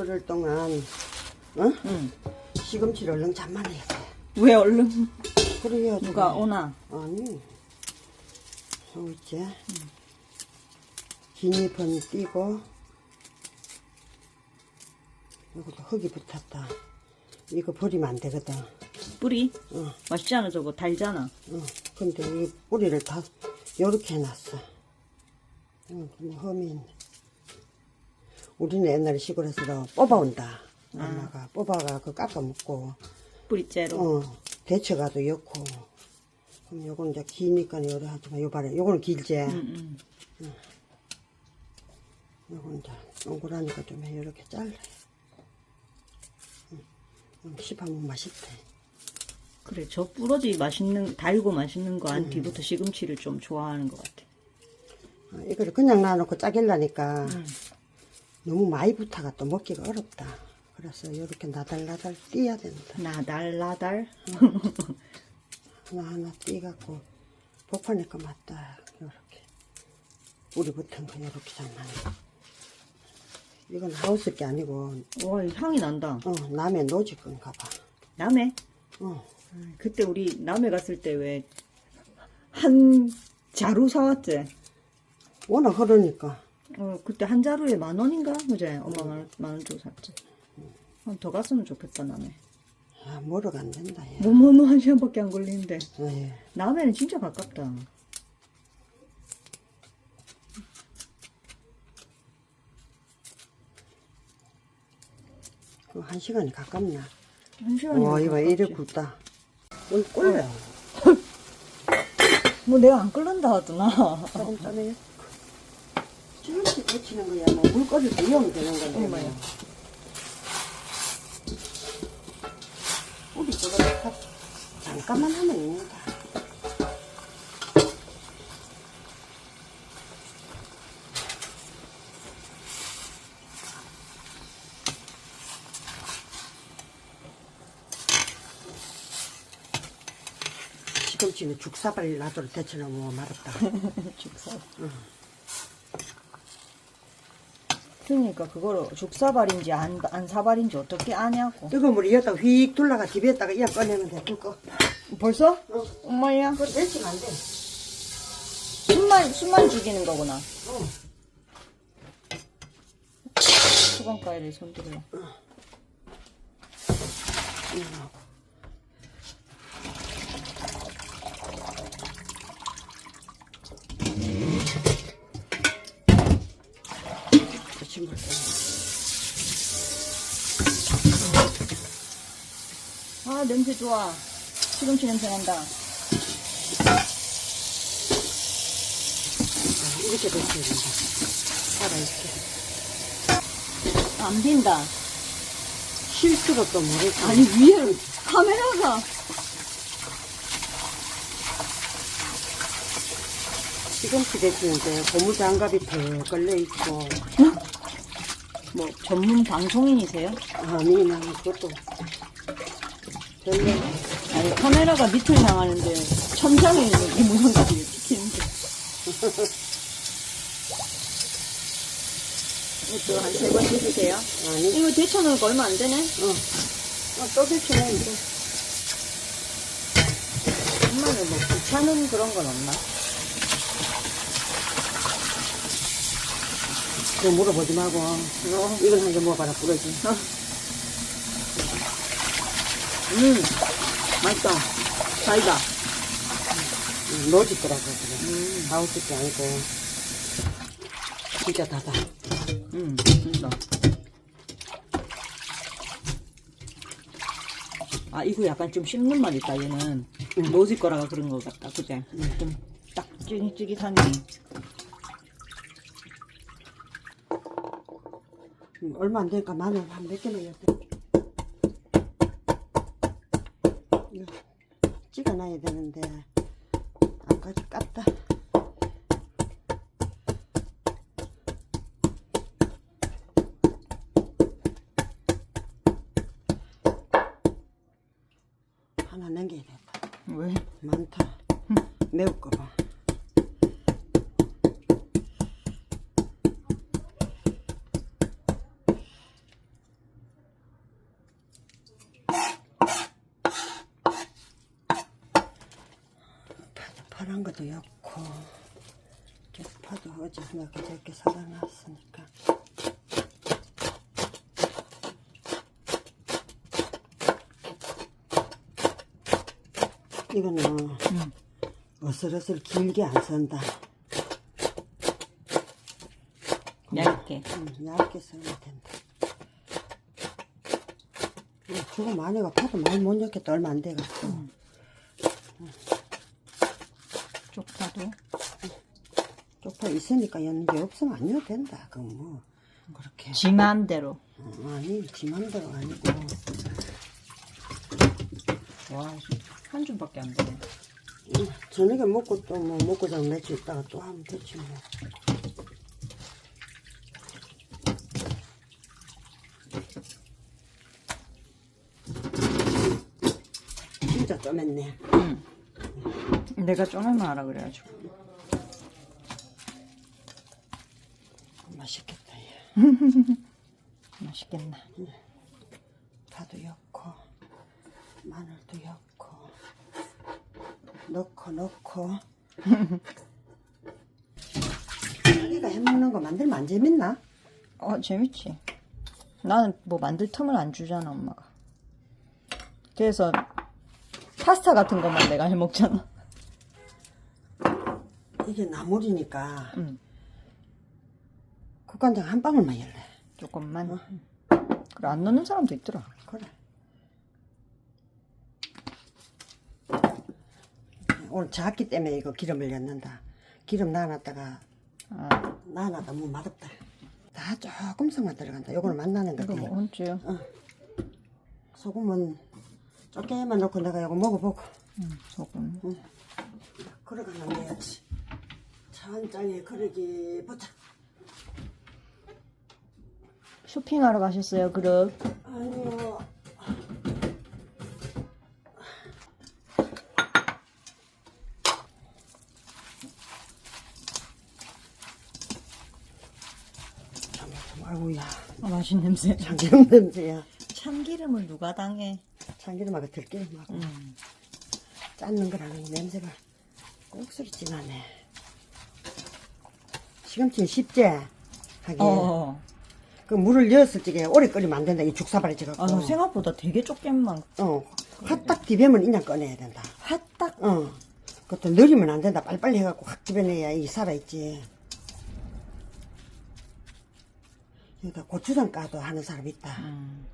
끓을 동안 어? 응. 시금치를 얼른 잠만해야 돼. 왜 얼른 그래야지. 누가 오나? 아니. 어, 이제 긴 잎은 띄고 이것도 흙이 붙었다. 이거 버리면 안 되거든. 뿌리? 어, 맛있지 않아 저거 달잖아. 어. 근데 이 뿌리를 다 요렇게 해놨어. 어, 좀 험이 있네. 우리는 옛날에 시골에서 뽑아온다. 엄마가 뽑아가 그 깎아 먹고 뿌리째로. 어, 데쳐가도 엮고. 그럼 요건 이제 기니까 요래 하지만 요 봐라. 요거는 길지. 응, 응. 요건 이제 동그라니까 좀 이렇게 잘라. 응. 씹으면 맛있대. 그래 저 뿌러지 맛있는 달고 맛있는 거 안 뒤부터 시금치를 좀 좋아하는 것 같아. 어, 이거를 그냥 놔놓고 짜길라니까 너무 많이 붙어가 또 먹기가 어렵다. 그래서 이렇게 나달나달 띄야 된다. 나달 나달. 하나하나 띄갖고 복판에 거 맞다. 이렇게 뿌리 붙은 거 이렇게 잡만. 이건 하우스 게 아니고 와 향이 난다. 어, 남의 노지 건가 봐. 남해? 어, 그때 우리 남해 갔을 때 왜 한 자루 사왔지? 워낙 흐르니까. 어 그때 한 자루에 만 원인가? 그제 엄마 만원 주고 샀지. 한 더 갔으면 좋겠다 남해. 아, 뭐로가 안 된다, 야. 뭐뭐뭐 한 시간밖에 안 걸리는데 예. 남해는 진짜 가깝다. 그 한 시간이 가깝나? 한 시간이. 와, 이거 이래 굵다. 물 끓여. 뭐 내가 안 끓는다 하더나. 조금 짜네. 데치는 거야. 뭐, 물 끓일 때 이용이 되는. 뭐. 얼마야? 우리 저거 다 잠깐만 하면 있는다. 시금치는 죽사발 놔둬 데쳐놓으면 말았다. 죽사. 그러니까 그거를 죽사발인지 안, 안 사발인지 어떻게 아냐고. 뜨거운 물이 여기다가 휙 둘러가 집에다가 이어 꺼내면 돼. 뚫고. 벌써? 어. 엄마야. 그거 데치면 안 돼. 숨만 숨만 죽이는 거구나. 어. 수건가위를 손들어. 데친 냄새 좋아. 시금치 냄새 난다. 이렇게 데쳐야 된다. 살아있게. 안 빈다. 실수로 또 모르지. 아니 위에 카메라가. 시금치 데치는데 고무 장갑이 더 걸려 있고. 뭐 전문 방송인이세요? 아니, 나는 그것도. 별로. 아니 카메라가 밑을 향하는데 천장에 있는 이 무선기를 찍히는데. 이거 한세번 찍으세요? 아니, 이거 데쳐놓으니까 얼마 안 되네? 어. 어, 또 데치면 돼. 엄마는 뭐 귀찮은 그런 건 없나? 그거 물어보지 말고. 어. 이건 한개 먹어봐라, 부러지. 음, 맛있다. 달다. 노지 거라고, 그래. 음, 하우스 게 아니고. 진짜 다다. 음, 진짜. 아, 이거 약간 좀 씹는 맛 있다, 얘는. 노지 거라가 그런 것 같다, 그제? 좀딱 찌깃찌깃하니. 음, 얼마 안 되니까 마늘 한 몇 개만 넣었대. 찍어 놔야 되는데, 아까지 깠다. 하나 남겨야 겠다 왜? 많다. 매울 거 봐. 파도 엮고 쪽파도 어제 내가 그저께 사다 놨으니까. 이거는 음. 어슬어슬 길게 안 선다. 얇게. 음, 얇게 써야 된다. 음, 저거 마늘가 파도 많이 못 엮겠다. 얼마 안 돼가지고. 쪽 파도. 쪽파 있으니까 였는데 없으면 안 넣어도 된다. 그럼 뭐 그렇게 지만대로. 어, 아니 지맘대로 아니고 와, 한 줌밖에 안 되네. 음, 저녁에 먹고 또 뭐 먹고 자면 며칠 있다가 또 하면 되지 뭐. 진짜 좀 했네. 내가 쪼매면 알아 그래가지고. 맛있겠다. 얘. 맛있겠나. 파도 넣고 마늘도 넣고 넣고 넣고 자기가 해먹는 거 만들면 안 재밌나? 어, 재밌지. 나는 뭐 만들 틈을 안 주잖아, 엄마가. 그래서 파스타 같은 것만 내가 해 먹잖아. 이게 나물이니까 응. 국간장 한 방울만 열래 조금만. 그래, 안 넣는 사람도 있더라. 그래 오늘 작기 때문에 이거 기름을 넣는다 기름 놔놨다가 아, 놔놨다 뭐 맛없다 다 조금씩만 들어간다 요거는 이거 거지 뭐 혼주요. 소금은 조금만 넣고 내가 이거 먹어보고 응, 소금. 걸어가면 돼야지 천장에 그러기 보자 쇼핑하러 가셨어요, 그릇. 아니요 아이고야 아, 맛있는 냄새. 참기름 냄새야 참기름을 누가 당해? 참기름하고 들기름하고 음. 짠는 거라는 냄새가 꼭소리 진하네 시금치는 쉽지? 하긴 어. 그 물을 넣었을 적에 오래 끓이면 안 된다 이 죽사발이 지갖고 아, 너 생각보다 되게 좁게만. 어 화딱 디배면 인양 꺼내야 된다 화딱. 어 그것도 느리면 안 된다 빨리빨리 해갖고 확 디배내야 이 살아있지 여기다 고추장 까도 하는 사람 있다 음.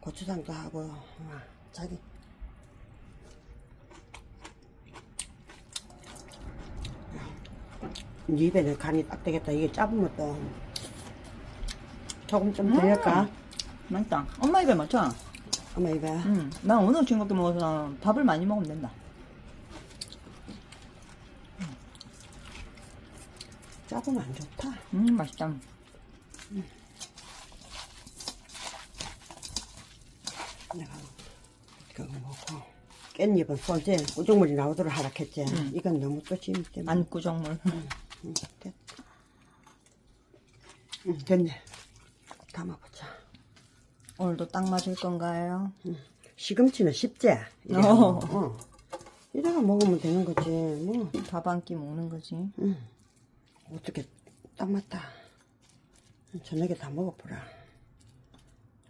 고추장도 하고 어, 자기 이 입에는 간이 딱 되겠다 이게 짧으면 또 조금 좀더 넣을까? 맛있다. 엄마 입에 맞춰. 엄마 입에 응. 난 오늘 징겁게 먹어서 밥을 많이 먹으면 된다. 짜으면 안 좋다 음, 맛있다. 내가 그거 먹고 깻잎은 손재 우중물이 나오도록 하라 했지 이건 너무 또찜 때문에 안구정물. 응, 됐다 응, 됐네 담아보자 오늘도 딱 맞을 건가요? 시금치는 쉽지? 이래 어. 어. 이래가 먹으면 되는 거지 뭐 밥 한 끼 먹는 거지. 응. 어떻게 딱 맞다 저녁에 다 먹어보라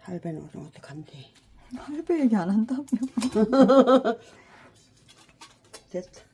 할배는 오늘 어떡한디 할배 얘기 안 한다며. 됐다